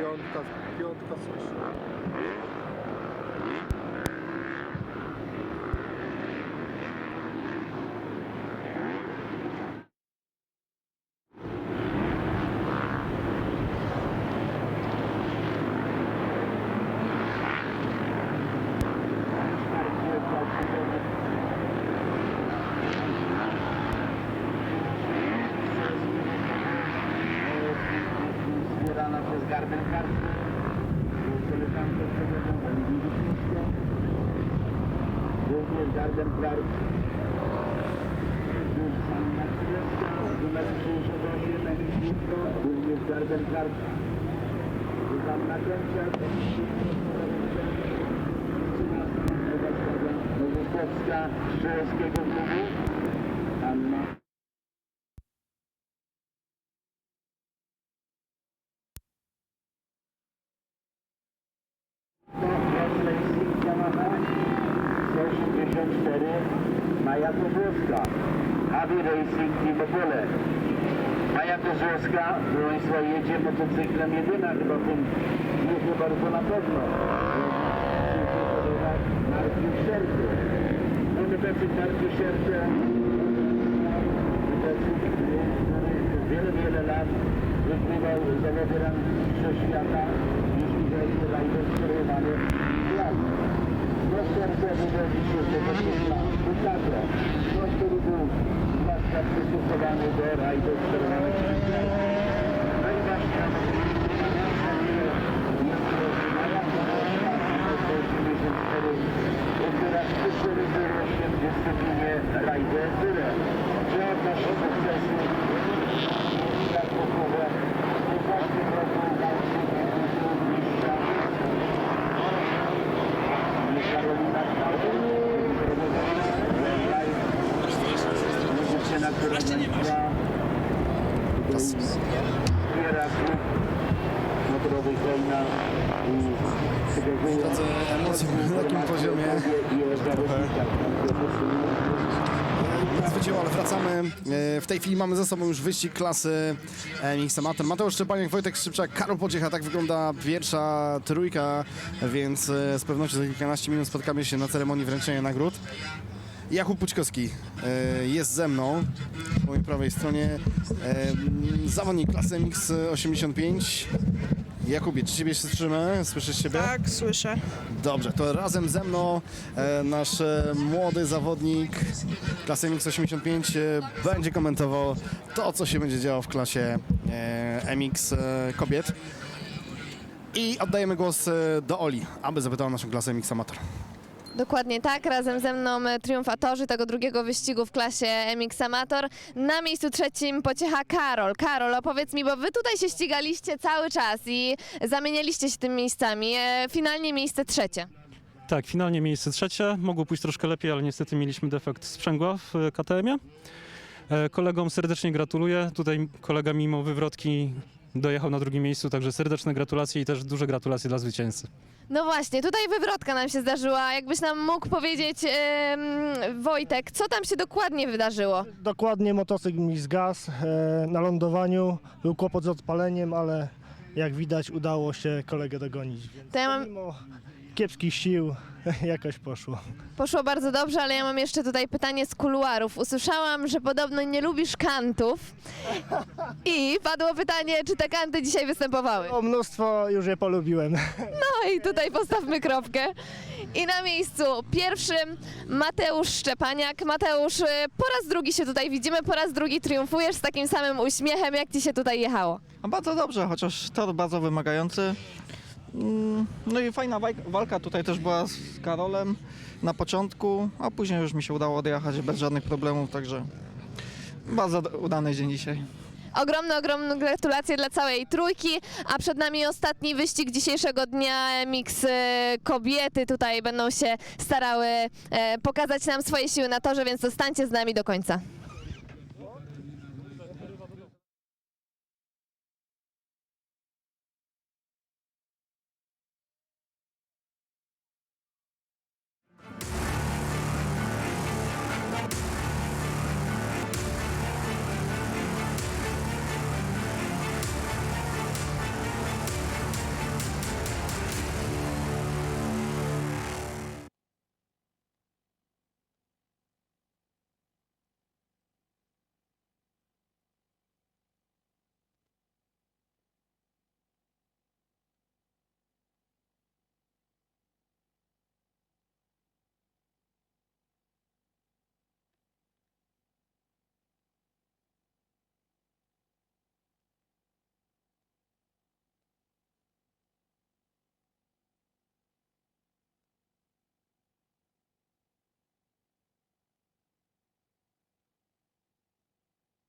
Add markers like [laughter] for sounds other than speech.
Piątka, piątka coś. Garden Karty. Koleżankę przewodzą Liwiczniczkę. Również Garden Clark. Sanna Królewska. Numer 61 Również Garden Clark. Zuzanna Kęciak. Nowotowska z Szyłowskiego klubu. Anna Racing Yamaha 184 Maja Kozłowska Avi Racing Team Opole Maja Kozłowska, Państwa, jedzie motocyklem jedyna chyba w tym jedzie bardzo na pewno. Marcin Szerty Uniwersytet Marcin Szerty wiele, wiele lat wygrywał zawody Mistrzostw Świata, jeśli chodzi o rajdy skierowane Bukadro. Prostor był zwłaszcza przystosowany do rajdów skierowanych przez lat. Motorowy Hejna i przygotowuje Drodzy, emocje na takim poziomie. zawodnikach. Zwycięło, ale wracamy. E, W tej chwili mamy za sobą już wyścig klasy MX Amator. Mateusz Szczepaniak, Wojtek Szczypczak, Karol Pociecha. Tak wygląda pierwsza trójka, więc e, z pewnością za kilkanaście minut spotkamy się na ceremonii wręczenia nagród. Jakub Pućkowski e, jest ze mną po mojej prawej stronie. E, Zawodnik klasy MX85. Jakubie, czy ciebie się słyszymy? Słyszysz siebie? Tak, słyszę. Dobrze, to razem ze mną e, nasz e, młody zawodnik klasy MX85 e, będzie komentował to, co się będzie działo w klasie e, MX e, kobiet. I oddajemy głos e, do Oli, aby zapytała naszą klasę MX Amator. Dokładnie tak, razem ze mną e, triumfatorzy tego drugiego wyścigu w klasie MX Amator. Na miejscu trzecim pociecha Karol. Karol, opowiedz mi, bo wy tutaj się ścigaliście cały czas i zamienialiście się tymi miejscami. E, Finalnie miejsce trzecie. Tak, finalnie miejsce trzecie. Mogło pójść troszkę lepiej, ale niestety mieliśmy defekt sprzęgła w e, KTM-ie. Kolegom serdecznie gratuluję. Tutaj kolega mimo wywrotki dojechał na drugim miejscu, także serdeczne gratulacje i też duże gratulacje dla zwycięzcy. No właśnie, tutaj wywrotka nam się zdarzyła. Jakbyś nam mógł powiedzieć, em, Wojtek, co tam się dokładnie wydarzyło? Dokładnie motocykl mi zgasł. E, na lądowaniu był kłopot z odpaleniem, ale jak widać udało się kolegę dogonić. Więc To ja mam, Mimo kiepskich sił [laughs] jakoś poszło. poszło bardzo dobrze, ale ja mam jeszcze tutaj pytanie z kuluarów. Usłyszałam, że podobno nie lubisz kantów i padło pytanie, czy te kanty dzisiaj występowały. O mnóstwo już je polubiłem. [laughs] No i tutaj postawmy kropkę. I na miejscu pierwszym Mateusz Szczepaniak. Mateusz, y, po raz drugi się tutaj widzimy, po raz drugi triumfujesz z takim samym uśmiechem, jak ci się tutaj jechało. A bardzo dobrze, chociaż tor bardzo wymagający. Mm, No i fajna walka tutaj też była z Karolem na początku, a później już mi się udało odjechać bez żadnych problemów, także bardzo udany dzień dzisiaj. Ogromne, ogromne gratulacje dla całej trójki, a przed nami ostatni wyścig dzisiejszego dnia. Mix y, kobiety tutaj będą się starały e, pokazać nam swoje siły na torze, więc zostańcie z nami do końca.